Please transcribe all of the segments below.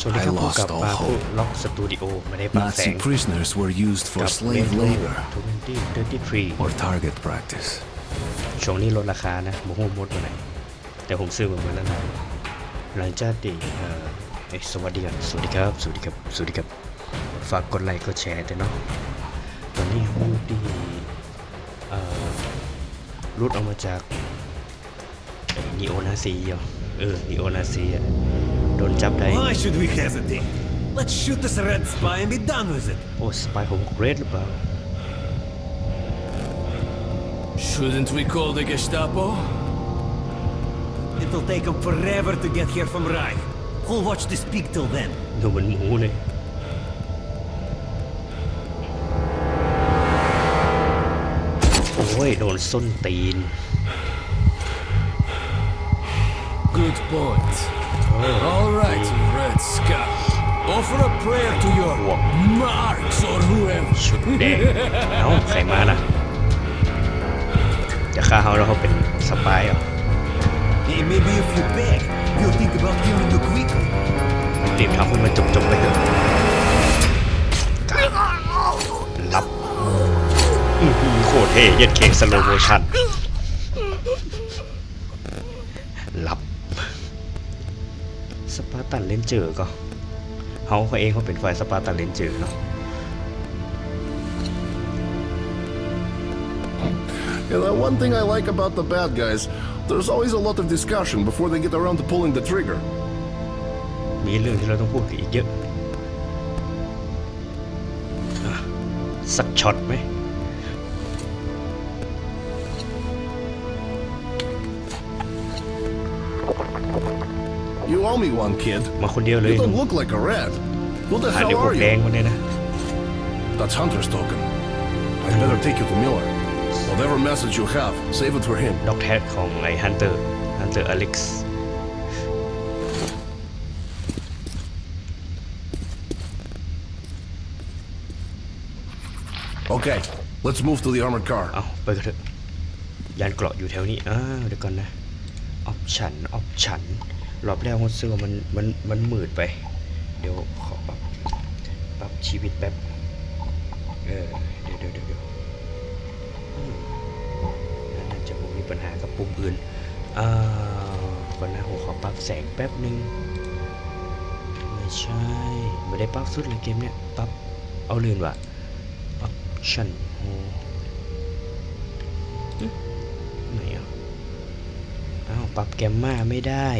สวัสดีครับ I พบ lost กับ all มาผู้ hope. ล็อกสตูดิโอไม่ได้ปรับแส Nazi ง prisoners were used กั for บ slave labor 2033 or target practice. ช่วงนี้ลดราคานะโมโหหมดตัวไหนแต่ผมซื้อมาเมื่อแล้วนะหลังจากที่เอ่อเอ้ยสวัสดีครับสวัสดีครับ สวัสดีครับ สวัสดีครับ ฝากกดไลค์กดแชร์ด้วยเนาะตอนนี้ผมอยู่ที่เอ่อรุดออกมาจากนีโอนาซีเหรอเออนีโอนาซีอะ โดนจับได้ Why should we hesitate? Let's shoot this red spy and be done with it. โอ้สปายผมเรดหรือเปล่า Shouldn't we call the Gestapo? It'll take them forever to get here from Reich. Who'll watch this peak till then? ดูเหมือนหมูเลย โอ้ย โดนส้นตีน Good point. All right, Red Scout. Offer a prayer to your Marx or whoever. ชุดแดงเอ้าใครมาล่ะ จะฆ่าเขาแล้วเขาเป็นสปายเหรอ Hey, maybe if you beg, you'll think about killing you quickly. รีบทำให้มันจบๆไปเถอะรับอื้อหือโคตรเท่เย็ดเคสโลโมชั่นรับ สปาร์ตันเลนเจอร์ก็เขาเขาเองเขาเป็นฝ่ายสปาร์ตันเลนเจอร์เนาะ Yeah, the one thing I like about the bad guys, there's always a lot of discussion before they get around to pulling the trigger. มีเรื่องที่เราต้องพูดกันอีกเยอะอะสักช็อตไหม You owe me one, kid. มาคนเดียวเลย You don't look like a red. Who the หาเดี๋ยว hell พว are กแดง you? มาเนี่ยนะ That's Hunter's token. I'd better take you to Miller. Whatever message you have, save it for him. ด็อกแท็กของไอ้ฮันเตอร์ฮันเตอร์อเล็กซ์ Okay, let's move to the armored car. เอาไปกันเถอะยานเกราะอยู่แถวนี้อ้าวเดี๋ยวก่อนนะออปชันออปชัน รอบแรกผมรู้สึกว่ามันมันมันมืดไป เดี๋ยวขอปรับปรับชีวิตแป๊บเออเดี๋ยวเดี๋ยวเดี๋ยวน่าจะผมมีปัญหากับปุ่มอื่นอ่าก่อนนะผมขอปรับแสงแป๊บหนึ่งไม่ใช่ไม่ได้ปรับสุดเลยเกมเนี้ยปรับเอาลื่นว่ะออปชันโอ้ไหนอะอ้าวปรับแกมมาไม่ได้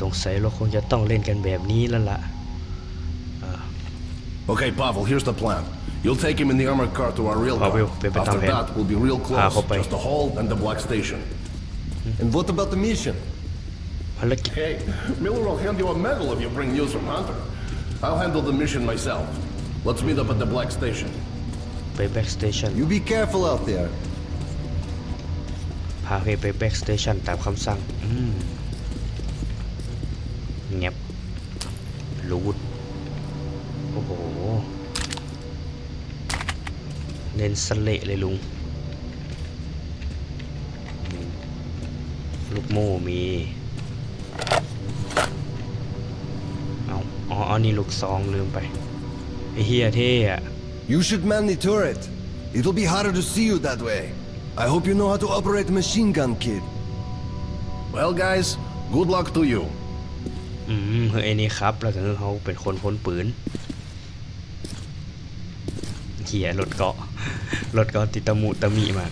สงสัยเราคงจะต้องเล่นกันแบบนี้แล้วล่ะ Okay, Pavel, here's the plan. You'll take him in the armored car to our real car. Pavel, pe- pe- After tam- that, we'll be real Ah, close. hoppa. Just the hall and the black station. And what about the mission? ภารกิจ Hey, Miller will hand you a medal if you bring news from Hunter. I'll handle the mission myself. Let's meet up at the black station. ไปแบ็กสเตชัน You be careful out there. พาเฮไปแบ็กสเตชันตามคำสั่ง อืม เงียบรูดโอ้โห เน้นสเละเลยลุง ลูกโม่มี เอาอ๋ออันนี้ลูกซองลืมไปไอ้เฮียเท่อะ You should man the turret. It'll be harder to see you that way. I hope you know how to operate machine gun, kid. Well, guys, good luck to you. อืมเฮ้ยไอ้นี่ครับ แล้วก็เขาเป็นคนพ้นปืนเขี่ยรถเกาะรถเกาะติดตะมุตะมีมาก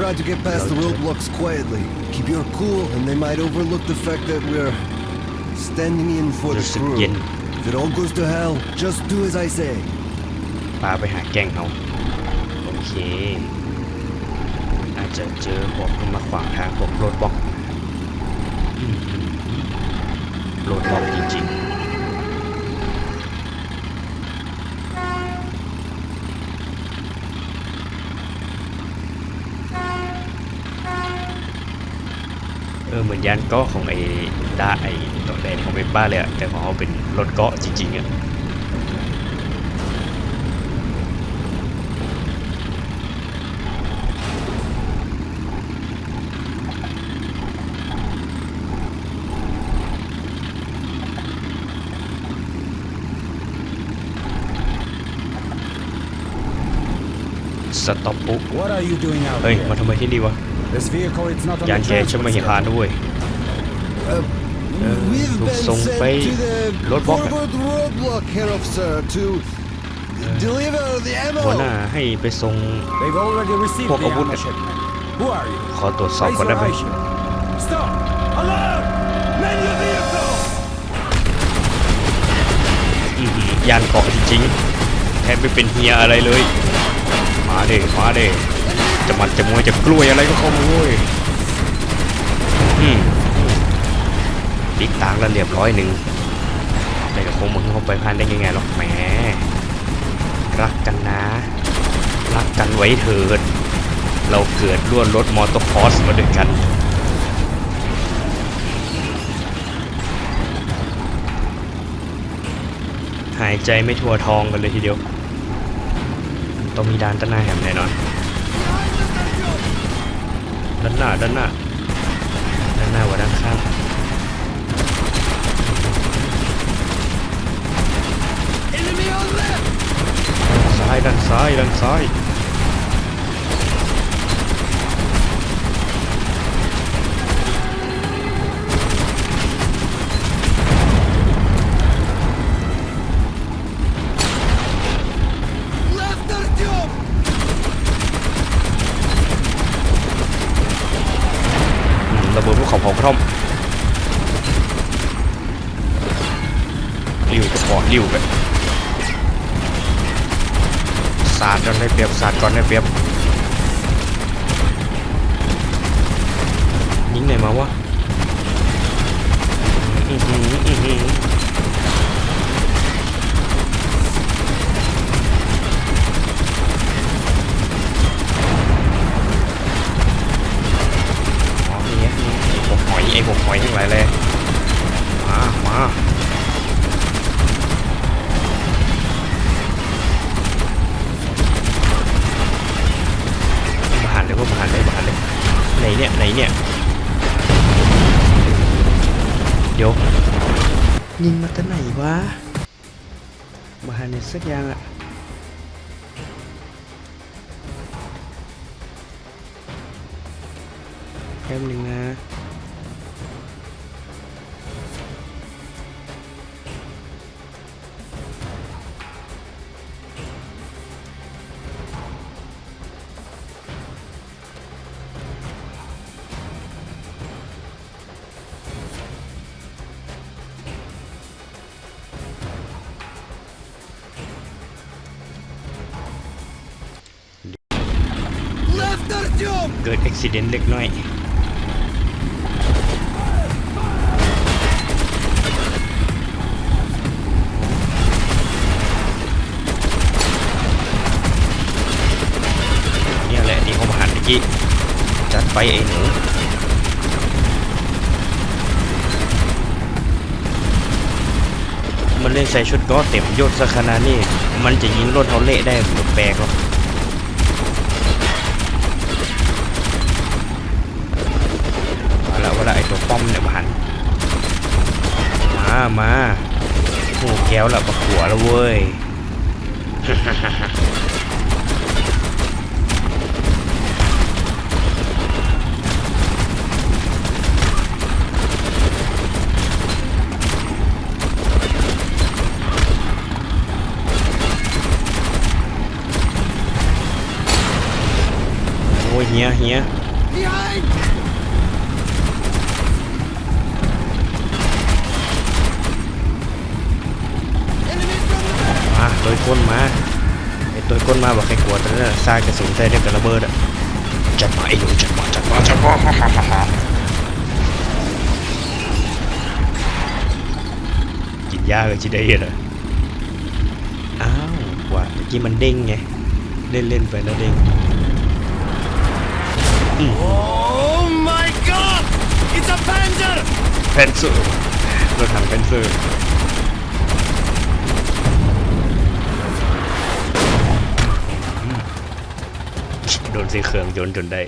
We'll try to get past the roadblocks quietly. Keep your cool, and they might overlook the fact that we're standing in for the Just screw. again. If it all goes to hell, just do as I say. ปาไปหาแกล้งเขาโอเค อาจจะเจอบอกมันมาขวางทางผมโรดบล็อกอืมโรดบล็อก ก มือนยานเกาะของไอ้ดาไอ้ตัวแดงของเป็นบ้าเลยอะแต่ของเขาเป็นรถเกาะจริงๆอะสต็อปปุ๊บ What are you doing out เฮ้ย here? มาทำไมที่นี่วะ This vehicle it's not on ยาน the แกฉัน transport ไม่เห็นผ่านด้วย We've Lục been sông sent bay, to the lốt bóp à? forward roadblock, Herr Officer, to deliver the หัวหน้า ammo. ให้ไปส่ง They've already received Pok the abut ammo eh. shipment. Who are you? ขอตรวจสอบ Raise ก่อนได้ your ไหม right shoulder. Stop! Alarm! Man your vehicle! อื้อหือยานเกาะจริงๆแทบไม่เป็นเฮียอะไรเลย มาเด้มาเด้ จะมัดจะมวยจะกล้วยอะไรก็เข้ามาเว้ยอืมติ๊กตางแล้วเรียบร้อยหนึ่งแต่ก็คงมึงเข้าไปพันได้ยังไงหรอกแหม รักกันนะ รักกันไว้เถิด เราเกิดร่วนรถมอเตอร์คอสมาด้วยกันหายใจไม่ทั่วทองกันเลยทีเดียว ต้องมีดานด้นหน้าแหมแน่นอน ด้านหน้าด้านหน้าด้านหน้าว่าด้านข้างซ้ายด้านซ้ายด้านซ้าย เปรียบสา เนี่ยไหนเนี่ยเดี๋ยวยิงมาตั้งไหนวะมาหันเนี่ยสักอย่างอะแป๊บหนึ่งนะ เกิดอุบิเหตุเล็กน้อยเนี่ยแหละที่เขามาหันเมื่อกี้จัดไปไอ้หนูมันเล่นใส่ชุดก็เต็มยศซะขนาดนี้ มันจะยิงรถเขาเละได้แปลกหรอก เอาละว่าละไอตัว ป้อมเนี่ยมานมามาหูแก้วละประขัวแล้วเว้ยโอ้ยเฮียเฮีย มาโดยก้นมาไอตัวก้นมาบอกใครกลัวแต่นั่นนะสร้างกระสุนใส่ได้กับระเบิดอะจัดมาไอ้หนูจัดมาจัดมาจัดมาฮ่าฮ่าฮ่าฮ่ากินยาเลยจิได้เห็นอะอ้าวว่าเมื่อกี้มันเด้งไงเล่นเล่นๆไปแล้วเด้ง Oh my god! It's a นเซอร์รถถังแฟนเซอร์โดน สีเครื่องยนต์จนได้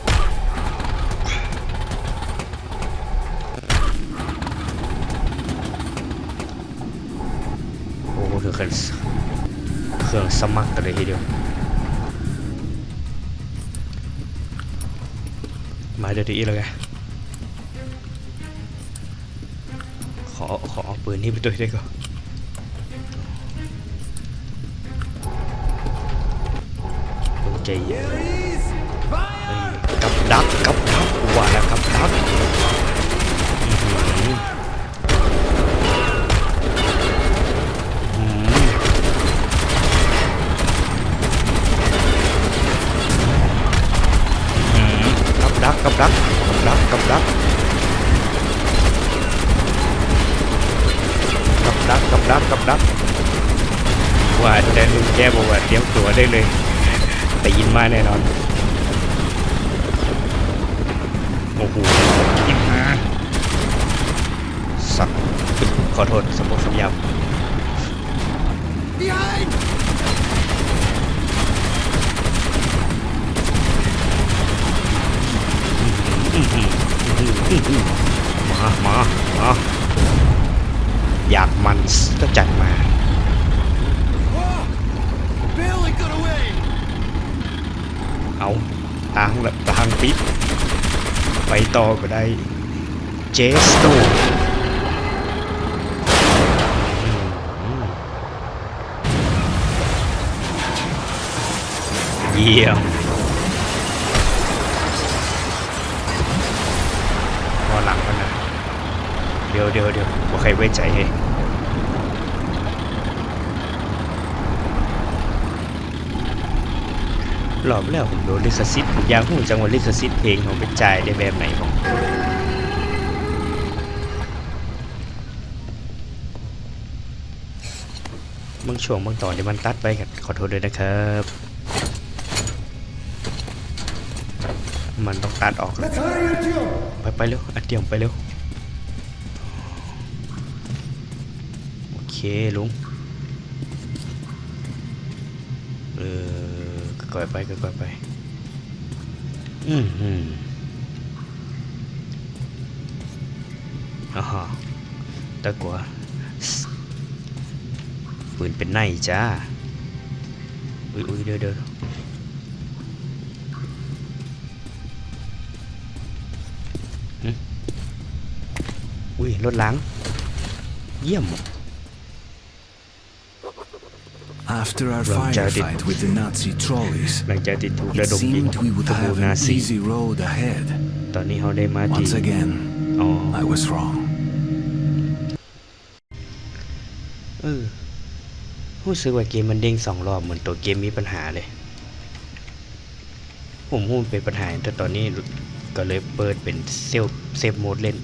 โอ้โหถึงขั้นเครื่องสมัครกันเลยทีเดียวมาเดี๋ยวนี้เลยไงขอขอเอาปืนนี้ไปด้วยได้ก่อนใจเย็นเอ้ยกับ ดักกับดักว่าแล้วกับดักอื้อหืออื้อหือกับดักกับดักกับดักกับดักกับดักกับดักกับดักว่าแต่ลุงแกบอกว่าเตรียมตัวได้เลยแต่ยินมาแน่นอน อ้โหยิงมาสักขอโทษสมบูรณ์สมยำ Behind! มามามาอยากมันก็จัดมา Barely got away! เอาทางแบบทางปิด ไปต่อก็ได้เจสโตเยี่ยมพอหลังมันนะเดี๋ยวเดี๋ยวเดี๋ยวว่าใครไว้ใจเอง หลอบแล้วผมโดนลิขสิทธิ์ผมอยากรู้จังว่าลิขสิทธิ์เพลงของเป็นจ่ายได้แบบไหนบ้างบางช่วงบางตอนที่มันตัดไปกันขอโทษด้วยนะครับ มันต้องตัดออก ไปไปเร็วอัดเดี่ยมไปเร็ว โอเคลุง ก่อยไปก่อยไป อืมอืมอ่าฮะตะกัวปืนเป็นไนจ้า อุ้ยอุ้ยเดี๋ยวเดี๋ยวอุ้ยรถล้าง เยี่ยม After our Well, Jared- firefight with the Nazi trolleys, หลังจากที่ถูกระ it ดมยิง seemed we would ขบวน have นา an ซี easy road ahead. ตอนนี้เขาได้มาที่ Once again, อ๋อ I was wrong. เออรู้สึกว่าเกมมันเด้งสองรอบเหมือนตัวเกมมีปัญหาเลย ผมรู้มันเป็นปัญหาแต่ตอนนี้ก็เลยเปิดเป็นเซลเซฟโหมดเล่น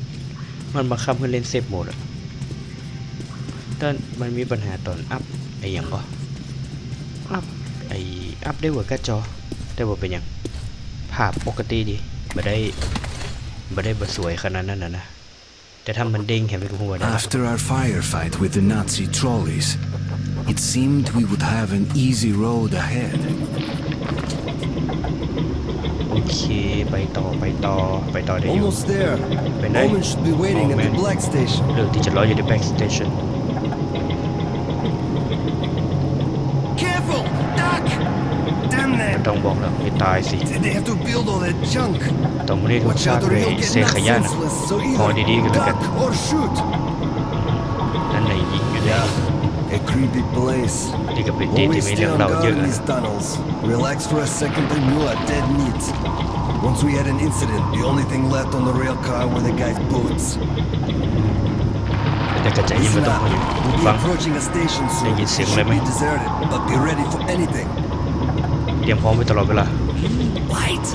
มันบังคับให้เล่นเซฟโหมดอะแต่มันมีปัญหาตอนอัพไอ้หยังก็ อัพไออัพได้เวิร์กจอได้บ่เป็นหยังภาพปกติดีบ่ได้บ่ได้บ่สวยขนาดนั้นนะนะแต่ถ้ามันเด้งเห็นไหมกูหัวได้ After our firefight with the Nazi trolleys, it seemed we would have an easy road ahead. โอเคไปต่อไปต่อไปต่อได้อยู่ Almost there. When I- Omen should be waiting Oh, at the man. black station. เลือกที่จะรออยู่ในแต้องบอกแล้วให้ตายสิ Did they have to build all that junk? ต้องไม่ได้ถูก Watch สร้าง out or ด้วย you'll เศ get ษข knocked ยะนะ senseless, so พอ either ดีๆกันแล้วกัน duck or shoot! นั่นไหนยิงกันได้ A creepy place. นี่ก็เป็นที่ Always ที่มี stay เรื่อง on เล่า guard เยอะ in นะ these tunnels. Relax for a second and you are dead meat. Once we had an incident, the only thing left on the rail car were the guy's boots. แต่กระจายยิง Listen ไม่ต้อง up. มาอยู่ We'll be ฟัง approaching a station soon. They It get sick, should let be me- deserted, but be ready for anything. เตรียมพร้อมไว้ตลอดเวลา Light!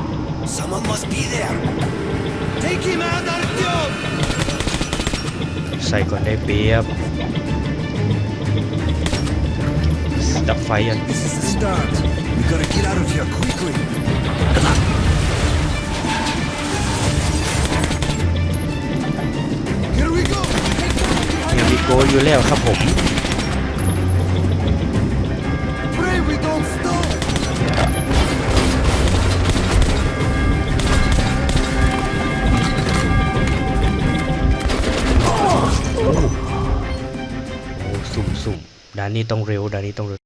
Someone must be there. Take him out, Artyom! ใส่ก่อนได้เปรียบ ดับไฟอะ This is the start. We gotta get out of here quickly. Here we go! อยู่แล้วครับผม ด่านนี้ต้องเร็วด่านนี้ต้องเร็ว